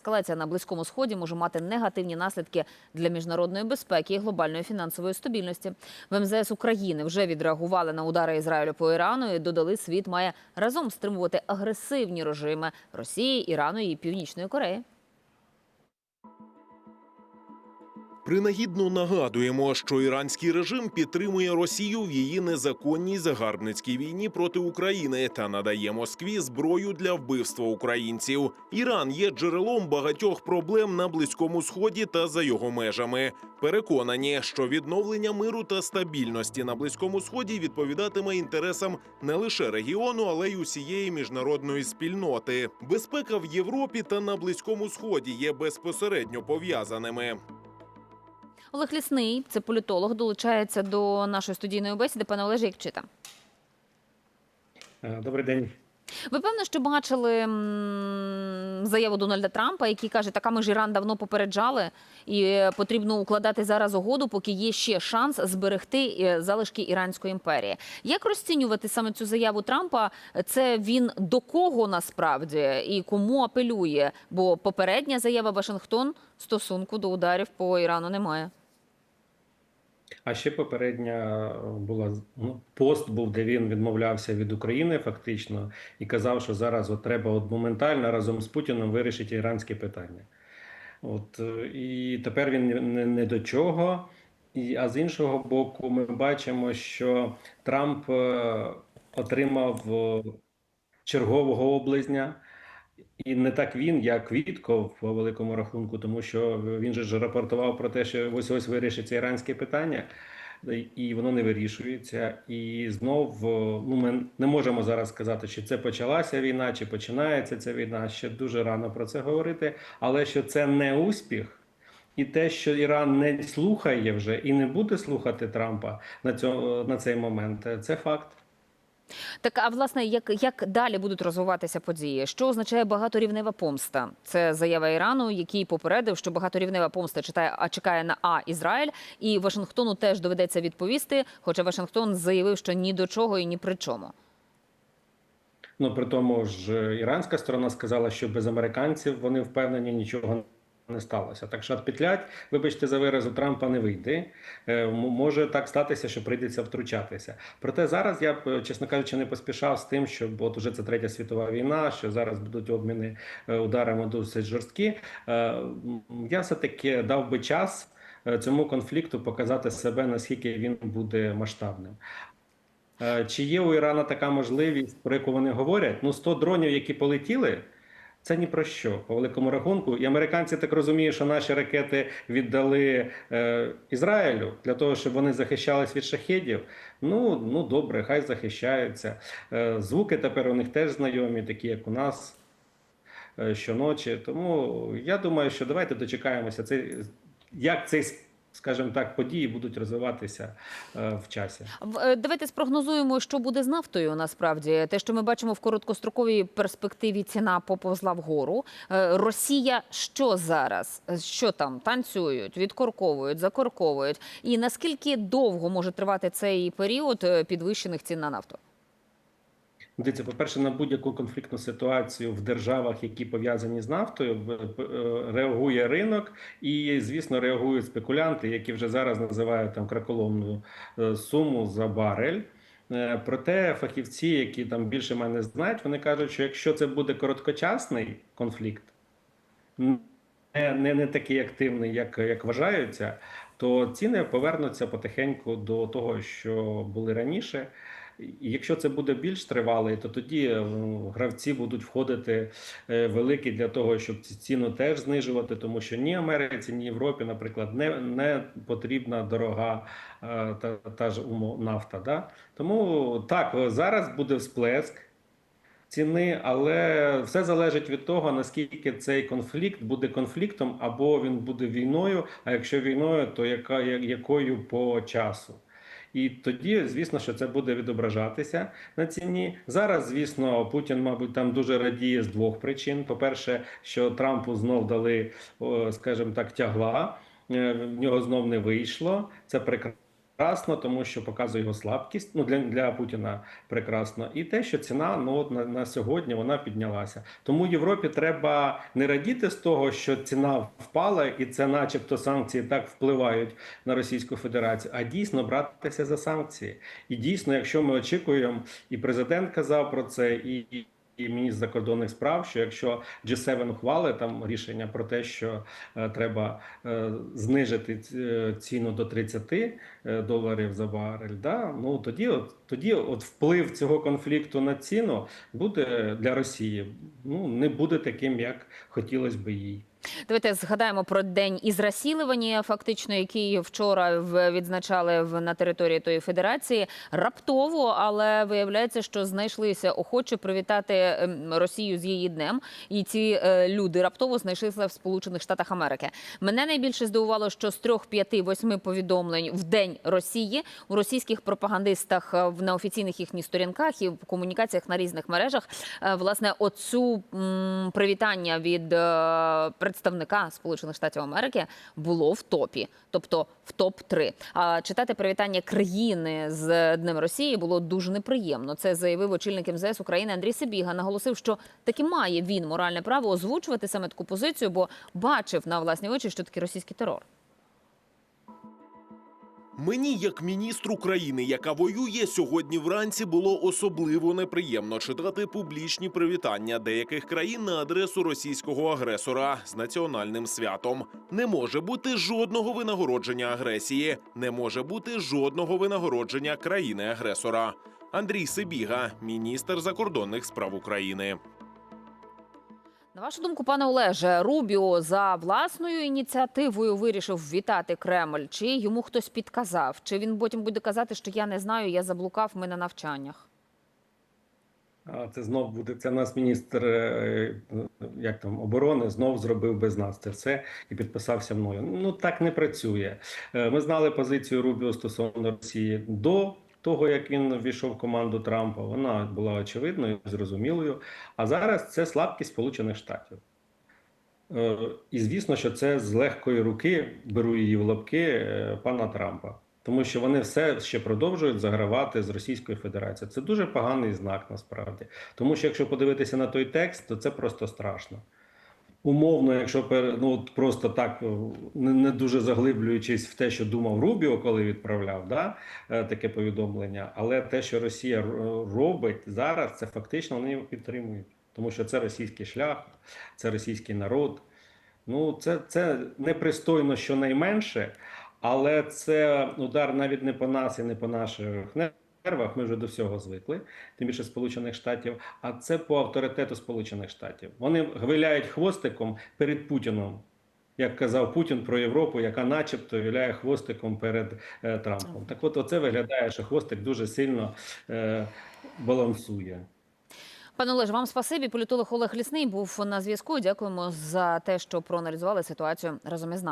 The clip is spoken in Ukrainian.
Ескалація на близькому сході може мати негативні наслідки для міжнародної безпеки і глобальної фінансової стабільності. В МЗС України вже відреагували на удари Ізраїлю по Ірану і додали, світ має разом стримувати агресивні режими Росії, Ірану і Північної Кореї. Принагідно нагадуємо, що іранський режим підтримує Росію в її незаконній загарбницькій війні проти України та надає Москві зброю для вбивства українців. Іран є джерелом багатьох проблем на близькому сході та за його межами. Переконані, що відновлення миру та стабільності на близькому сході відповідатиме інтересам не лише регіону, але й усієї міжнародної спільноти. Безпека в Європі та на близькому сході є безпосередньо пов'язаними. Олег Лісний, це політолог, долучається до нашої студійної бесіди. Пане Олеже, як чита? Е, Добрий день. Ви певно, що бачили заяву Дональда Трампа, який каже, така ми ж Іран давно попереджали, і е, потрібно укладати зараз угоду, поки є ще шанс зберегти е, залишки іранської імперії. Як розцінювати саме цю заяву Трампа? Це він до кого насправді і кому апелює? Бо попередня заява Вашингтон стосунку до ударів по Ірану немає. А ще попередня була ну, пост був, де він відмовлявся від України фактично і казав, що зараз от треба от моментально разом з Путіним вирішити іранське питання. От е, і тепер він не, не, до чого. І, а з іншого боку, ми бачимо, що Трамп е, отримав е, чергового облизня. І не так він, як Вітков по великому рахунку, тому що він же ж рапортував про те, що ось ось вирішиться іранське питання, і воно не вирішується. І знов ну ми не можемо зараз сказати, чи це почалася війна, чи починається ця війна. Ще дуже рано про це говорити. Але що це не успіх, і те, що Іран не слухає вже і не буде слухати Трампа на цьому на цей момент, це факт. Так, а власне, як, як далі будуть розвиватися події? Що означає багаторівнева помста? Це заява Ірану, який попередив, що багаторівнева помста читає, а чекає на А Ізраїль, і Вашингтону теж доведеться відповісти. Хоча Вашингтон заявив, що ні до чого і ні при чому. Ну при тому ж іранська сторона сказала, що без американців вони впевнені нічого не сталося. Так що петлять, вибачте за виразу, Трампа не вийде. Е, може так статися, що прийдеться втручатися. Проте зараз я б, чесно кажучи, не поспішав з тим, що от уже це третя світова війна, що зараз будуть обміни е, ударами досить жорсткі. Е, я все таки дав би час цьому конфлікту показати себе, наскільки він буде масштабним. Чи є у Ірана така можливість, про яку вони говорять? Ну 100 дронів, які полетіли. Це ні про що по великому рахунку, і американці так розуміють, що наші ракети віддали е, Ізраїлю для того, щоб вони захищались від шахедів. Ну ну добре, хай захищаються. Е, звуки тепер у них теж знайомі, такі як у нас е, щоночі. Тому я думаю, що давайте дочекаємося цей як цей скажімо так, події будуть розвиватися е, в часі. Е, Давайте спрогнозуємо, що буде з нафтою. Насправді, те, що ми бачимо в короткостроковій перспективі, ціна поповзла вгору. Е, Росія що зараз? Що там танцюють, відкорковують, закорковують? І наскільки довго може тривати цей період підвищених цін на нафту? Дивіться, по-перше, на будь-яку конфліктну ситуацію в державах, які пов'язані з нафтою, реагує ринок, і звісно, реагують спекулянти, які вже зараз називають там краколомну суму за барель. Проте фахівці, які там більше мене знають, вони кажуть, що якщо це буде короткочасний конфлікт, не не, не такий активний, як, як вважаються, то ціни повернуться потихеньку до того, що були раніше. І Якщо це буде більш тривалий, то тоді гравці будуть входити великі для того, щоб ці ціну теж знижувати, тому що ні Америці, ні Європі, наприклад, не не потрібна дорога та та ж нафта. Да? Тому так зараз буде всплеск ціни, але все залежить від того, наскільки цей конфлікт буде конфліктом, або він буде війною. А якщо війною, то яка якою по часу? І тоді, звісно, що це буде відображатися на ціні. Зараз, звісно, Путін, мабуть, там дуже радіє з двох причин: по-перше, що Трампу знов дали, скажімо так, тягла, в нього знов не вийшло. Це прекрасно. Прекрасно, тому що показує його слабкість. Ну для, для Путіна прекрасно, і те, що ціна ну на, на сьогодні вона піднялася. Тому Європі треба не радіти з того, що ціна впала, і це, начебто, санкції так впливають на Російську Федерацію, а дійсно братися за санкції. І дійсно, якщо ми очікуємо, і президент казав про це, і. І міністр закордонних справ, що якщо G7 ухвалить там рішення про те, що е, треба е, знижити е, ціну до 30 е, доларів за барель, да, ну тоді, от, тоді от вплив цього конфлікту на ціну буде для Росії. Ну не буде таким, як хотілося би їй. Давайте згадаємо про день із розсілування, фактично, який вчора відзначали на території тої федерації. Раптово, але виявляється, що знайшлися охочі привітати ем, Росію з її днем. І ці е, люди раптово знайшлися в Сполучених Штатах Америки. Мене найбільше здивувало, що з трьох, п'яти, восьми повідомлень в день Росії у російських пропагандистах е, в на офіційних їхніх сторінках і в комунікаціях на різних мережах е, власне оцю привітання від е, представника Сполучених Штатів Америки було в топі, тобто в топ 3 А читати привітання країни з Днем Росії було дуже неприємно. Це заявив очільник МЗС України Андрій Сибіга. Наголосив, що таки має він моральне право озвучувати саме таку позицію, бо бачив на власні очі, що таке російський терор. Мені, як міністру країни, яка воює сьогодні вранці, було особливо неприємно читати публічні привітання деяких країн на адресу російського агресора з національним святом. Не може бути жодного винагородження агресії, не може бути жодного винагородження країни-агресора. Андрій Сибіга, міністр закордонних справ України. На вашу думку, пане Олеже, Рубіо за власною ініціативою вирішив вітати Кремль, чи йому хтось підказав, чи він потім буде казати, що я не знаю, я заблукав, ми на навчаннях. Це знов буде це нас міністр е, як там оборони знов зробив без нас це все і підписався мною. Ну так не працює. Е, Ми знали позицію Рубіо стосовно Росії до того, як він ввійшов в команду Трампа. Вона була очевидною, зрозумілою. А зараз це слабкість Сполучених Штатів. Е, І звісно, що це з легкої руки беру її в лапки е, пана Трампа. Тому що вони все ще продовжують загравати з Російською Федерацією. Це дуже поганий знак насправді. Тому що якщо подивитися на той текст, то це просто страшно. Умовно, якщо пер- ну, от просто так, не, не дуже заглиблюючись в те, що думав Рубіо, коли відправляв да, е, таке повідомлення, але те, що Росія робить зараз, це фактично вони його підтримують. Тому що це російський шлях, це російський народ. Ну, це, це непристойно щонайменше, але це удар навіть не по нас і не по наших нервах. Ми вже до всього звикли, тим більше Сполучених Штатів. А це по авторитету Сполучених Штатів. Вони гвиляють хвостиком перед Путіном. Як казав Путін про Європу, яка начебто віляє хвостиком перед е, Трампом. Так от оце виглядає, що хвостик дуже сильно е, балансує. Пане Олеже, вам спасибі. Політолог Олег Лісний був на зв'язку. Дякуємо за те, що проаналізували ситуацію разом із нами.